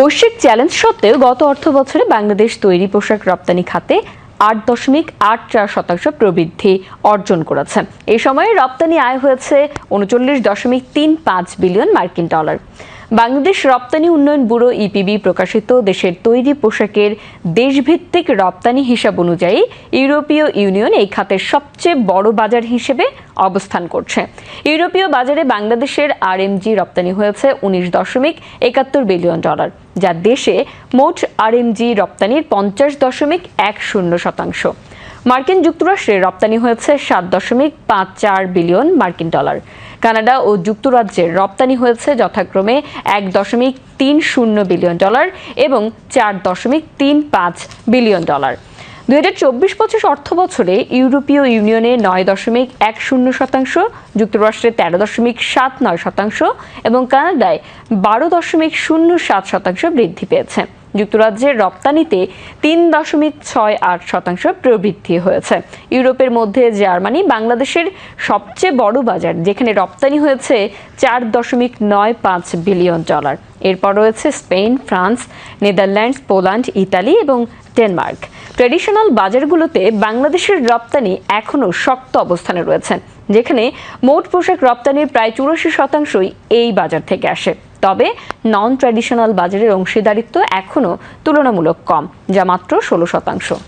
বৈশ্বিক চ্যালেঞ্জ সত্ত্বেও গত অর্থ বছরে বাংলাদেশ তৈরি পোশাক রপ্তানি খাতে আট দশমিক আট চার শতাংশ প্রবৃদ্ধি অর্জন করেছে। এই সময়ে রপ্তানি আয় হয়েছে উনচল্লিশ দশমিক তিন পাঁচ বিলিয়ন মার্কিন ডলার। বাংলাদেশ রপ্তানি উন্নয়ন ব্যুরো ইপিবি প্রকাশিত দেশের তৈরি পোশাকের দেশভিত্তিক রপ্তানি হিসাব অনুযায়ী ইউরোপীয় ইউনিয়ন এই খাতের সবচেয়ে বড় বাজার হিসেবে অবস্থান করছে। ইউরোপীয় বাজারে বাংলাদেশের আর আরএমজি রপ্তানি হয়েছে উনিশ দশমিক একাত্তর বিলিয়ন ডলার, যা দেশে মোট আর আরএমজি রপ্তানির পঞ্চাশ দশমিক এক শূন্য শতাংশ। মার্কিন যুক্তরাষ্ট্রে রপ্তানি হয়েছে সাত দশমিক পাঁচ চার বিলিয়ন মার্কিন ডলার। কানাডা ও যুক্তরাজ্যের রপ্তানি হয়েছে যথাক্রমে এক দশমিক তিন শূন্য বিলিয়ন ডলার এবং চার দশমিক তিন পাঁচ বিলিয়ন ডলার। দুই হাজার চব্বিশ পঁচিশ অর্থ বছরে ইউরোপীয় ইউনিয়নে নয় দশমিক এক শূন্য শতাংশ, যুক্তরাষ্ট্রে তেরো দশমিক সাত নয় শতাংশ এবং কানাডায় বারো দশমিক শূন্য সাত শতাংশ বৃদ্ধি পেয়েছে। যুক্তরাজ্যের রপ্তানিতে তিন দশমিক ছয় আট শতাংশ প্রবৃদ্ধি হয়েছে। ইউরোপের মধ্যে জার্মানি বাংলাদেশের সবচেয়ে বড় বাজার, যেখানে রপ্তানি হয়েছে চার দশমিক নয় পাঁচ বিলিয়ন ডলার। এরপর রয়েছে Spain, France, Netherlands, Poland, Italy এবং ডেনমার্ক। ট্রেডিশনাল বাজারগুলোতে বাংলাদেশের রপ্তানি এখনও শক্ত অবস্থানে রয়েছে, যেখানে মোট পোশাক রপ্তানির প্রায় চুরাশি শতাংশই এই বাজার থেকে আসে। তবে নন ট্র্যাডিশনাল বাজারের অংশীদারিত্ব এখনও তুলনামূলক কম যা মাত্র ষোলো শতাংশ।